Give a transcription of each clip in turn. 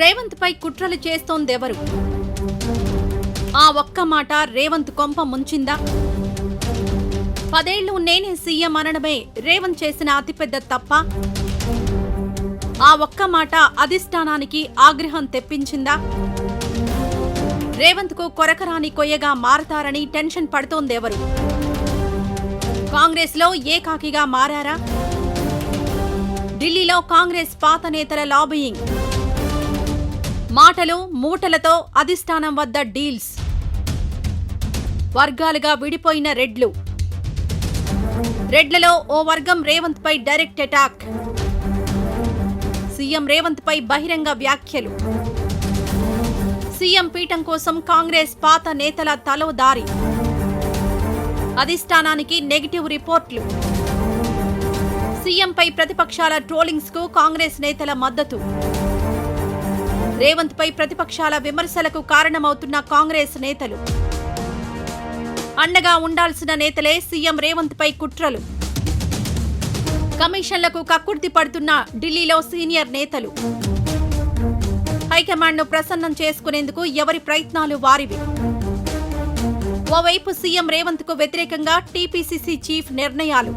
రేవంత్ పై కుట్రలు చేస్తోందెవరు? ఆ ఒక్క మాట రేవంత్ కొంప ముంచిందా? పదేళ్ళు నేనే సీఎం అనడమే రేవంత్ చేసిన అతిపెద్ద తప్ప? ఆ ఒక్క మాట అధిష్టానానికి ఆగ్రహం తెప్పించిందా? రేవంత్కు కొరకరాని కొయ్యగా మారతారని టెన్షన్ పడుతోందెవరు? కాంగ్రెస్లో ఏకాకిగా మారారా? ఢిల్లీలో కాంగ్రెస్ పాత నేతల లాబియింగ్. మాటలు మూటలతో అధిష్టానం వద్ద డీల్స్. వర్గాలుగా విడిపోయిన రెడ్లు. రెడ్లలో ఓ వర్గం రేవంత్ పై డైరెక్ట్ అటాక్. సీఎం రేవంత్ పై బహిరంగ వ్యాఖ్యలు. సీఎం పీఠం కోసం కాంగ్రెస్ పాత నేతల తలో దారి. అధిష్టానానికి నెగిటివ్ రిపోర్ట్లు. సీఎంపై ప్రతిపక్షాల ట్రోలింగ్స్కు కాంగ్రెస్ నేతల మద్దతు. రేవంత్ పై ప్రతిపక్షాల విమర్శలకు కారణమవుతున్న కాంగ్రెస్ నేతలు. అండగా ఉండాల్సిన నేతలే సీఎం రేవంత్ పై కుట్రలు. కమిషన్లకు కక్కుర్తి పడుతున్న ఢిల్లీలో సీనియర్ నేతలు. హైకమాండ్ను ప్రసన్నం చేసుకునేందుకు ఎవరి ప్రయత్నాలు వారివి? ఓవైపు సీఎం రేవంత్కు వ్యతిరేకంగా టీపీసీసీ చీఫ్ నిర్ణయాలు.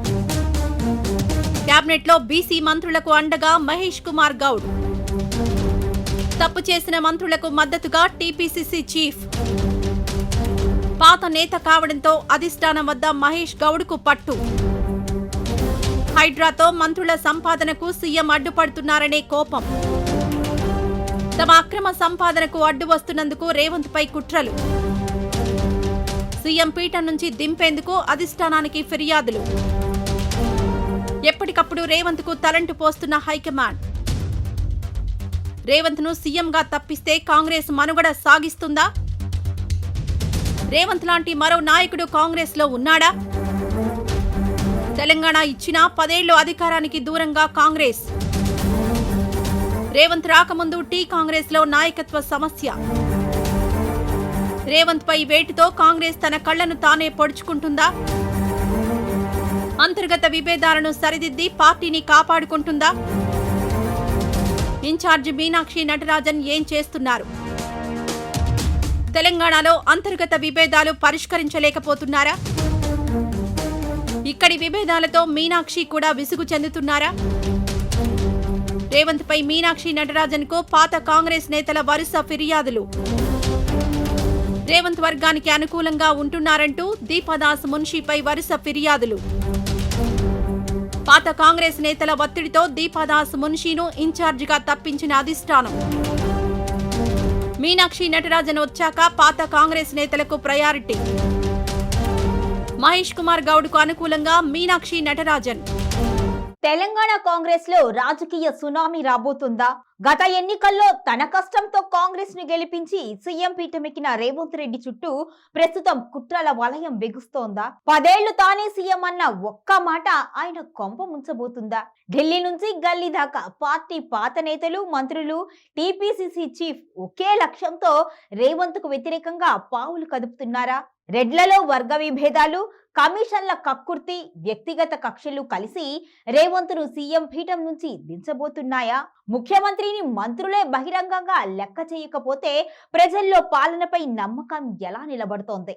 క్యాబినెట్లో బీసీ మంత్రులకు అండగా మహేష్ కుమార్ గౌడ్. తప్పు చేసిన మంత్రులకు మద్దతుగా టీపీసీసీ చీఫ్. పాత నేత కావడంతో అధిష్టానం వద్ద మహేష్ గౌడ్కు పట్టు. హైడ్రాతో మంత్రుల సంపాదనకు సీఎం అడ్డుపడుతున్నారనే కోపం. తమ అక్రమ సంపాదనకు అడ్డు వస్తున్నందుకు రేవంత్ పై కుట్రలు. సీఎం పీఠం నుంచి దింపేందుకు అధిష్టానానికి ఫిర్యాదులు. ఎప్పటికప్పుడు రేవంత్కు తలంటు పోస్తున్న హైకమాండ్. రేవంత్ను సీఎంగా తప్పిస్తే కాంగ్రెస్ మనుగడ సాగిస్తుందా? రేవంత్ లాంటి మరో నాయకుడు కాంగ్రెస్లో ఉన్నాడా? తెలంగాణ ఇచ్చిన పదేళ్ళు అధికారానికి దూరంగా కాంగ్రెస్. రేవంత్ రాకముందు టీ కాంగ్రెస్లో నాయకత్వ సమస్య. రేవంత్ పై వేటుతో కాంగ్రెస్ తన కళ్ళను తానే పొడుచుకుంటుందా? అంతర్గత విభేదాలను సరిదిద్ది పార్టీని కాపాడుకుంటుందా? ఇన్ఛార్జి మీనాక్షి నటరాజన్ ఏం చేస్తున్నారు? తెలంగాణలో అంతర్గత విభేదాలు పరిష్కరించలేకపోతున్నారా? ఇక్కడి విభేదాలతో మీనాక్షి కూడా విసుగు చెందుతున్నారా? రేవంత్ పై మీనాక్షి నటరాజన్కు పాత కాంగ్రెస్ నేతల వరుస ఫిర్యాదులు. రేవంత్ వర్గానికి అనుకూలంగా ఉంటున్నారంటూ దీపదాస్ మున్షిపై వరుస ఫిర్యాదులు. పాత కాంగ్రెస్ నేతల ఒత్తిడితో దీపాదాస్ మున్షీను ఇన్ఛార్జిగా తప్పించిన అధిష్టానం. మీనాక్షి నటరాజన్ వచ్చాక పాత కాంగ్రెస్ నేతలకు ప్రయారిటీ. మహేష్ కుమార్ గౌడ్కు అనుకూలంగా మీనాక్షి నటరాజన్. తెలంగాణ కాంగ్రెస్లో రాజకీయ సునామీ రాబోతుందా? గత ఎన్నికల్లో తన కష్టంతో కాంగ్రెస్ను గెలిపించి సీఎం పీఠమెక్కిన రేవంత్ రెడ్డి చుట్టూ ప్రస్తుతం కుట్రల వలయం బిగుస్తోందా? పదేళ్ళు తానే సీఎం అన్న ఒక్క మాట ఆయన కొంప ముంచబోతుందా? ఢిల్లీ నుంచి గల్లీ దాకా పార్టీ పాత నేతలు మంత్రులు టీపీసీసీ చీఫ్ ఒకే లక్ష్యంతో రేవంత్కు వ్యతిరేకంగా పావులు కదుపుతున్నారా? రెడ్లలో వర్గ విభేదాలు కమిషన్ల కక్కుర్తి వ్యక్తిగత కక్షలు కలిసి రేవంత్ను సీఎం పీఠం నుంచి దించబోతున్నాయా? ముఖ్యమంత్రిని మంత్రులే బహిరంగంగా లెక్క చేయకపోతే ప్రజల్లో పాలనపై నమ్మకం ఎలా నిలబడుతోంది?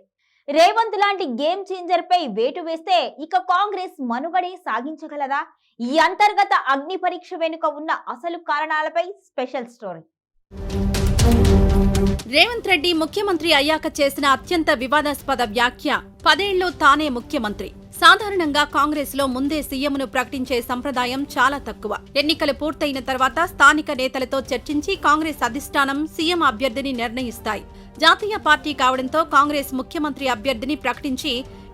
రేవంత్ లాంటి గేమ్ చేంజర్ పై వేటు వేస్తే ఇక కాంగ్రెస్ మనుగడే సాగించగలదా? ఈ అంతర్గత అగ్ని పరీక్ష వెనుక ఉన్న అసలు కారణాలపై స్పెషల్ స్టోరీ. రేవంత్ రెడ్డి ముఖ్యమంత్రి అయ్యాక చేసిన అత్యంత వివాదాస్పద వ్యాఖ్య పదేళ్ళు తానే ముఖ్యమంత్రి. సాధారణంగా కాంగ్రెస్లో ముందే సీఎంను ప్రకటించే సంప్రదాయం చాలా తక్కువ. ఎన్నికలు పూర్తయిన తర్వాత స్థానిక నేతలతో చర్చించి కాంగ్రెస్ అధిష్టానం సీఎం అభ్యర్థిని నిర్ణయిస్తాయి. జాతీయ పార్టీ కావడంతో కాంగ్రెస్ ముఖ్యమంత్రి అభ్యర్థిని ప్రకటించి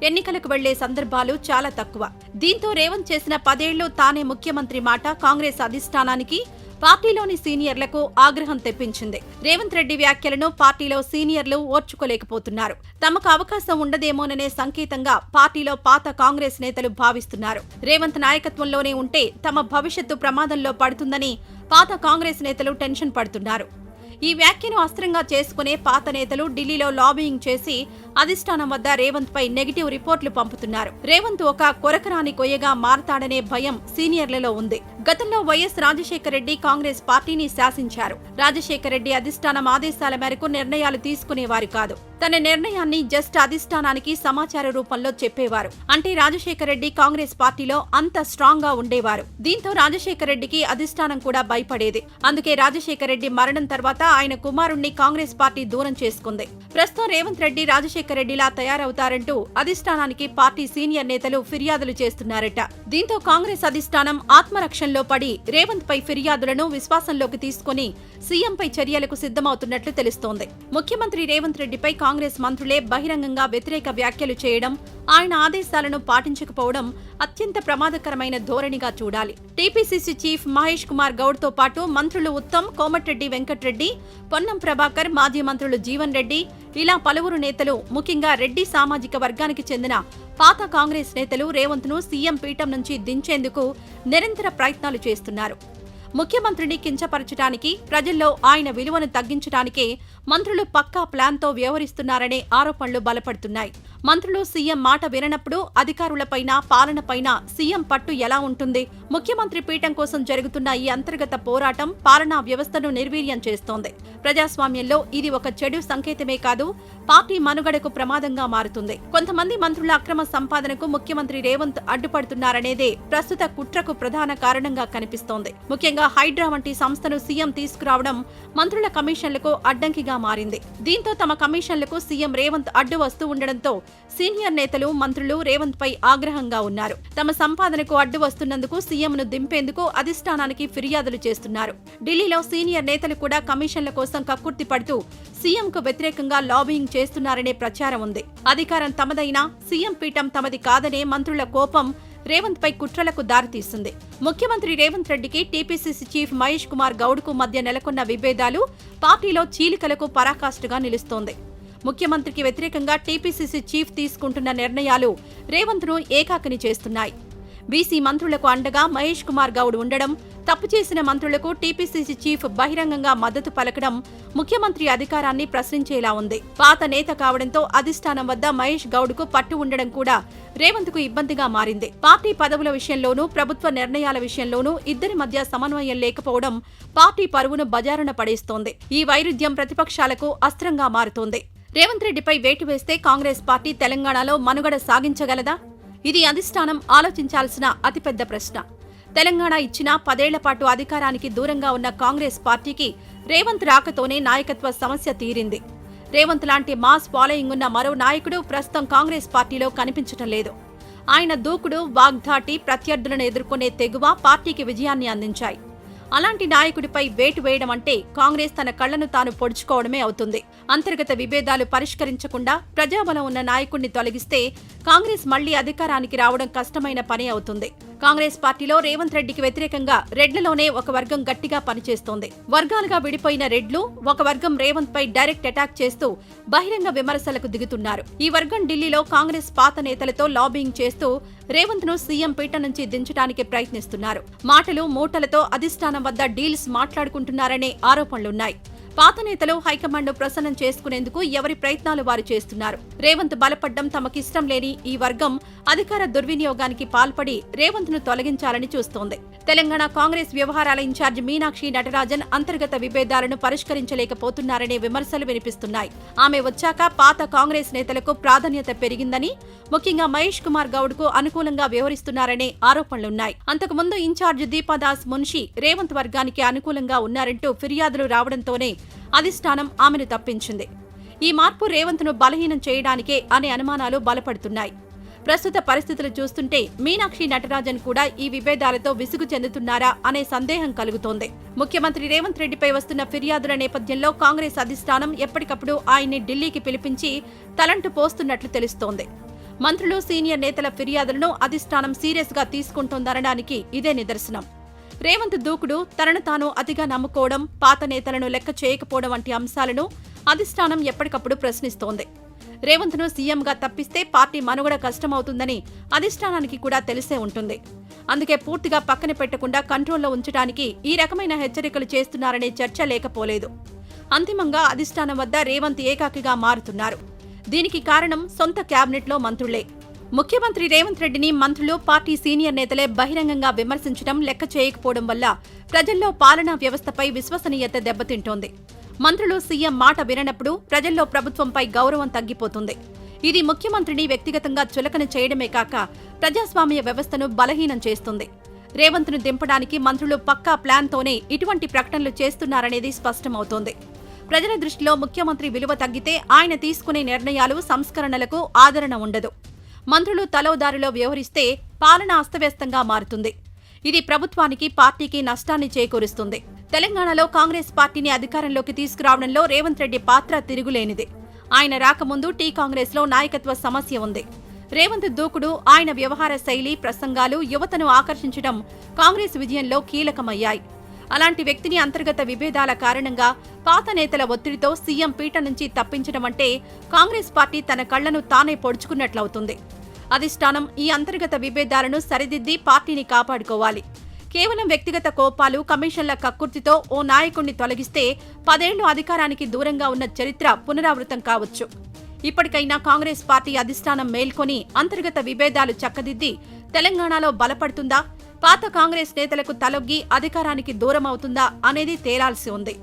ఎన్నికలకు వెళ్ళే సందర్భాలు చాలా తక్కువ. దీంతో రేవంత్ చేసిన పదేళ్ళు తానే ముఖ్యమంత్రి మాట కాంగ్రెస్ అధిష్టానానికి పార్టీలోని సీనియర్లకు ఆగ్రహం తెప్పించింది. రేవంత్ రెడ్డి వ్యాఖ్యలను పార్టీలో సీనియర్లు ఓర్చుకోలేకపోతున్నారు. తమకు అవకాశం ఉండదేమోననే సంకేతంగా పార్టీలో పాత కాంగ్రెస్ నేతలు భావిస్తున్నారు. రేవంత్ నాయకత్వంలోనే ఉంటే తమ భవిష్యత్తు ప్రమాదంలో పడుతుందని పాత కాంగ్రెస్ నేతలు టెన్షన్ పడుతున్నారు. ఈ వ్యాఖ్యను అస్త్రంగా చేసుకునే పాత నేతలు ఢిల్లీలో లాబియింగ్ చేసి అధిష్టానం వద్ద రేవంత్ పై నెగిటివ్ రిపోర్టులు పంపుతున్నారు. రేవంత్ ఒక కొరకరాని కొయ్యగా మారతాడనే భయం సీనియర్లలో ఉంది. గతంలో వైఎస్ రాజశేఖర రెడ్డి కాంగ్రెస్ పార్టీని శాసించారు. రాజశేఖర రెడ్డి అధిష్టానం ఆదేశాల మేరకు నిర్ణయాలు తీసుకునేవారు కాదు. తన నిర్ణయాన్ని జస్ట్ అధిష్టానానికి సమాచార రూపంలో చెప్పేవారు. అంటే రాజశేఖర రెడ్డి కాంగ్రెస్ పార్టీలో అంత స్ట్రాంగ్గా ఉండేవారు. దీంతో రాజశేఖర రెడ్డికి అధిష్టానం కూడా భయపడేది. అందుకే రాజశేఖర రెడ్డి మరణం తర్వాత ఆయన కుమారుణ్ణి కాంగ్రెస్ పార్టీ దూరం చేసుకుంది. ప్రస్తుతం రేవంత్ రెడ్డి రాజశేఖర రెడ్డిలా తయారవుతారంటూ అధిష్టానానికి పార్టీ సీనియర్ నేతలు ఫిర్యాదులు చేస్తున్నారట. దీంతో కాంగ్రెస్ అధిష్టానం ఆత్మరక్షణలో పడి రేవంత్ పై ఫిర్యాదులను విశ్వాసంలోకి తీసుకుని సీఎంపై చర్యలకు సిద్ధమవుతున్నట్లు తెలుస్తోంది. ముఖ్యమంత్రి రేవంత్ రెడ్డిపై కాంగ్రెస్ మంత్రులే బహిరంగంగా వ్యతిరేక వ్యాఖ్యలు చేయడం ఆయన ఆదేశాలను పాటించకపోవడం అత్యంత ప్రమాదకరమైన ధోరణిగా చూడాలి. టీపీసీసీ చీఫ్ మహేష్ కుమార్ గౌడ్తో పాటు మంత్రులు ఉత్తమ్ కోమటిరెడ్డి వెంకట్రెడ్డి పొన్నం ప్రభాకర్ మాజీ మంత్రులు జీవన్ రెడ్డి ఇలా పలువురు నేతలు ముఖ్యంగా రెడ్డి సామాజిక వర్గానికి చెందిన పాత కాంగ్రెస్ నేతలు రేవంత్ను సీఎం పీఠం నుంచి దించేందుకు నిరంతర ప్రయత్నాలు చేస్తున్నారు. ముఖ్యమంత్రిని కించపరచడానికి ప్రజల్లో ఆయన విలువను తగ్గించడానికే మంత్రులు పక్కా ప్లాన్తో వ్యవహరిస్తున్నారనే ఆరోపణలు బలపడుతున్నాయి. మంత్రులు సీఎం మాట విననప్పుడు అధికారులపైన పాలనపైన సీఎం పట్టు ఎలా ఉంటుంది? ముఖ్యమంత్రి పీఠం కోసం జరుగుతున్న ఈ అంతర్గత పోరాటం పాలనా వ్యవస్థను నిర్వీర్యం చేస్తోంది. ప్రజాస్వామ్యంలో ఇది ఒక చెడు సంకేతమే కాదు పార్టీ మనుగడకు ప్రమాదంగా మారుతుంది. కొంతమంది మంత్రుల అక్రమ సంపాదనకు ముఖ్యమంత్రి రేవంత్ అడ్డుపడుతున్నారనేదే ప్రస్తుత కుట్రకు ప్రధాన కారణంగా కనిపిస్తోంది. ముఖ్యంగా హైడ్రా వంటి సంస్థను సీఎం తీసుకురావడం మంత్రుల కమిషన్లకు అడ్డంకిగా మారింది. దీంతో తమ కమిషన్లకు సీఎం రేవంత్ అడ్డు వస్తూ ఉండడంతో సీనియర్ నేతలు మంత్రులు రేవంత్ పై ఆగ్రహంగా ఉన్నారు. తమ సంపాదనకు అడ్డు వస్తున్నందుకు సీఎంను దింపేందుకు అధిష్టానానికి ఫిర్యాదులు చేస్తున్నారు. ఢిల్లీలో సీనియర్ నేతలు కూడా కమిషన్ల కోసం కక్కుర్తి పడుతూ సీఎంకు వ్యతిరేకంగా లాబింగ్ చేస్తున్నారనే ప్రచారం ఉంది. అధికారం తమదైనా సీఎం పీఠం తమది కాదనే మంత్రుల కోపం రేవంత్ పై కుట్రలకు దారితీస్తుంది ముఖ్యమంత్రి రేవంత్ రెడ్డికి టీపీసీసీ చీఫ్ మహేష్ కుమార్ గౌడ్కు మధ్య నెలకొన్న విభేదాలు పార్టీలో చీలికలకు పరాకాష్ఠగా నిలుస్తోంది. ముఖ్యమంత్రికి వ్యతిరేకంగా టీపీసీసీ చీఫ్ తీసుకుంటున్న నిర్ణయాలు రేవంత్ను ఏకాకిని చేస్తున్నాయి. బీసీ మంత్రులకు అండగా మహేష్ కుమార్ గౌడ్ ఉండడం తప్పు చేసిన మంత్రులకు టీపీసీసీ చీఫ్ బహిరంగంగా మద్దతు పలకడం ముఖ్యమంత్రి అధికారాన్ని ప్రశ్నించేలా ఉంది. పాత నేత కావడంతో అధిష్టానం వద్ద మహేష్ గౌడ్కు పట్టు ఉండడం కూడా రేవంత్కు ఇబ్బందిగా మారింది. పార్టీ పదవుల విషయంలోనూ ప్రభుత్వ నిర్ణయాల విషయంలోనూ ఇద్దరి మధ్య సమన్వయం లేకపోవడం పార్టీ పరువును బజారున పడేస్తోంది. ఈ వైరుధ్యం ప్రతిపక్షాలకు అస్త్రంగా మారుతోంది. రేవంత్ రెడ్డిపై వేటు వేస్తే కాంగ్రెస్ పార్టీ తెలంగాణలో మనుగడ సాగించగలదా? ఇది అధిష్టానం ఆలోచించాల్సిన అతిపెద్ద ప్రశ్న. తెలంగాణ ఇచ్చిన పదేళ్ళ పాటు అధికారానికి దూరంగా ఉన్న కాంగ్రెస్ పార్టీకి రేవంత్ రాకతోనే నాయకత్వ సమస్య తీరింది. రేవంత్ లాంటి మాస్ ఫాలోయింగ్ ఉన్న మరో నాయకుడు ప్రస్తుతం కాంగ్రెస్ పార్టీలో కనిపించటం లేదు. ఆయన దూకుడు వాగ్ధాటి ప్రత్యర్థులను ఎదుర్కొనే తెగువ పార్టీకి విజయాన్ని అందించాయి. అలాంటి నాయకుడిపై వేటు వేయడం అంటే కాంగ్రెస్ తన కళ్ళను తాను పొడుచుకోవడమే అవుతుంది. అంతర్గత విభేదాలు పరిష్కరించకుండా ప్రజాబలం ఉన్న నాయకుడిని తొలగిస్తే కాంగ్రెస్ మళ్ళీ అధికారానికి రావడం కష్టమైన పని అవుతుంది. కాంగ్రెస్ పార్టీలో రేవంత్ రెడ్డికి వ్యతిరేకంగా రెడ్లలోనే ఒక వర్గం గట్టిగా పనిచేస్తోంది. వర్గాలుగా విడిపోయిన రెడ్లు ఒక వర్గం రేవంత్ పై డైరెక్ట్ అటాక్ చేస్తూ బహిరంగ విమర్శలకు దిగుతున్నారు. ఈ వర్గం ఢిల్లీలో కాంగ్రెస్ పాత నేతలతో లాబింగ్ చేస్తూ రేవంత్ను సీఎం పీట నుంచి దించడానికి ప్రయత్నిస్తున్నారు. మాటలు మూటలతో అధిష్టానం వద్ద డీల్స్ మాట్లాడుకుంటున్నారనే ఆరోపణలున్నాయి. పాత నేతలు హైకమాండ్ ప్రసన్నం చేసుకునేందుకు ఎవరి ప్రయత్నాలు వారు చేస్తున్నారు? రేవంత్ బలపడ్డం తమకిష్టం లేని ఈ వర్గం అధికార దుర్వినియోగానికి పాల్పడి రేవంత్ను తొలగించాలని చూస్తోంది. తెలంగాణ కాంగ్రెస్ వ్యవహారాల ఇన్ఛార్జ్ మీనాక్షి నటరాజన్ అంతర్గత విభేదాలను పరిష్కరించలేకపోతున్నారనే విమర్శలు వినిపిస్తున్నాయి. ఆమె వచ్చాక పాత కాంగ్రెస్ నేతలకు ప్రాధాన్యత పెరిగిందని ముఖ్యంగా మహేష్ కుమార్ గౌడ్కు అనుకూలంగా వ్యవహరిస్తున్నారనే ఆరోపణలున్నాయి. అంతకుముందు ఇన్ఛార్జ్ దీపాదాస్ మున్షి రేవంత్ వర్గానికి అనుకూలంగా ఉన్నారంటూ ఫిర్యాదులు రావడంతోనే అధిష్టానం ఆమెను తప్పించింది. ఈ మార్పు రేవంత్ను బలహీనం చేయడానికే అనే అనుమానాలు బలపడుతున్నాయి. ప్రస్తుత పరిస్థితులు చూస్తుంటే మీనాక్షి నటరాజన్ కూడా ఈ విభేదాలతో విసుగు చెందుతున్నారా అనే సందేహం కలుగుతోంది. ముఖ్యమంత్రి రేవంత్ రెడ్డిపై వస్తున్న ఫిర్యాదుల నేపథ్యంలో కాంగ్రెస్ అధిష్టానం ఎప్పటికప్పుడు ఆయన్ని ఢిల్లీకి పిలిపించి తలంటు పోస్తున్నట్లు తెలుస్తోంది. మంత్రులు సీనియర్ నేతల ఫిర్యాదులను అధిష్టానం సీరియస్గా తీసుకుంటోందనడానికి ఇదే నిదర్శనం. రేవంత్ దూకుడు తనను తాను అతిగా నమ్ముకోవడం పాత నేతలను లెక్క చేయకపోవడం వంటి అంశాలను అధిష్టానం ఎప్పటికప్పుడు ప్రశ్నిస్తోంది. రేవంత్ను సీఎంగా తప్పిస్తే పార్టీ మనుగడ కష్టమవుతుందని అధిష్టానానికి కూడా తెలిసే ఉంటుంది. అందుకే పూర్తిగా పక్కన పెట్టకుండా కంట్రోల్లో ఉంచడానికి ఈ రకమైన హెచ్చరికలు చేస్తున్నారనే చర్చ లేకపోలేదు. అంతిమంగా అధిష్టానం వద్ద రేవంత్ ఏకాకిగా మారుతున్నారు. దీనికి కారణం సొంత క్యాబినెట్లో మంత్రులే. ముఖ్యమంత్రి రేవంత్ రెడ్డిని మంత్రులు పార్టీ సీనియర్ నేతలే బహిరంగంగా విమర్శించడం లెక్క చేయకపోవడం వల్ల ప్రజల్లో పాలనా వ్యవస్థపై విశ్వసనీయత దెబ్బతింటోంది. మంత్రులు సీఎం మాట విననప్పుడు ప్రజల్లో ప్రభుత్వంపై గౌరవం తగ్గిపోతుంది. ఇది ముఖ్యమంత్రిని వ్యక్తిగతంగా చులకన చేయడమే కాక ప్రజాస్వామ్య వ్యవస్థను బలహీనం చేస్తుంది. రేవంత్ను దింపడానికి మంత్రులు పక్కా ప్లాన్తోనే ఇటువంటి ప్రకటనలు చేస్తున్నారనేది స్పష్టమవుతోంది. ప్రజల దృష్టిలో ముఖ్యమంత్రి విలువ తగ్గితే ఆయన తీసుకునే నిర్ణయాలు సంస్కరణలకు ఆదరణ ఉండదు. మంత్రులు తలోదారిలో వ్యవహరిస్తే పాలన అస్తవ్యస్తంగా మారుతుంది. ఇది ప్రభుత్వానికి పార్టీకి నష్టాన్ని చేకూరుస్తుంది. తెలంగాణలో కాంగ్రెస్ పార్టీని అధికారంలోకి తీసుకురావడంలో రేవంత్ రెడ్డి పాత్ర తిరుగులేనిది. ఆయన రాకముందు టీ కాంగ్రెస్లో నాయకత్వ సమస్య ఉంది. రేవంత్ దూకుడు ఆయన వ్యవహార శైలి ప్రసంగాలు యువతను ఆకర్షించడం కాంగ్రెస్ విజయంలో కీలకమయ్యాయి. అలాంటి వ్యక్తిని అంతర్గత విభేదాల కారణంగా పాత నేతల ఒత్తిడితో సీఎం పీట నుంచి తప్పించడం అంటే కాంగ్రెస్ పార్టీ తన కళ్ళను తానే పొడుచుకున్నట్లవుతుంది. అధిష్టానం ఈ అంతర్గత విభేదాలను సరిదిద్ది పార్టీని కాపాడుకోవాలి. కేవలం వ్యక్తిగత కోపాలు కమిషన్ల కక్కుర్తితో ఓ నాయకుణ్ణి తొలగిస్తే పదేళ్ళు అధికారానికి దూరంగా ఉన్న చరిత్ర పునరావృతం కావచ్చు. ఇప్పటికైనా కాంగ్రెస్ పార్టీ అధిష్టానం మేల్కొని అంతర్గత విభేదాలు చక్కదిద్ది తెలంగాణలో బలపడుతుందా? పాత కాంగ్రెస్ నేతలకు తలొగ్గి అధికారానికి దూరం అవుతుందా అనేది తేలాల్సి ఉంది.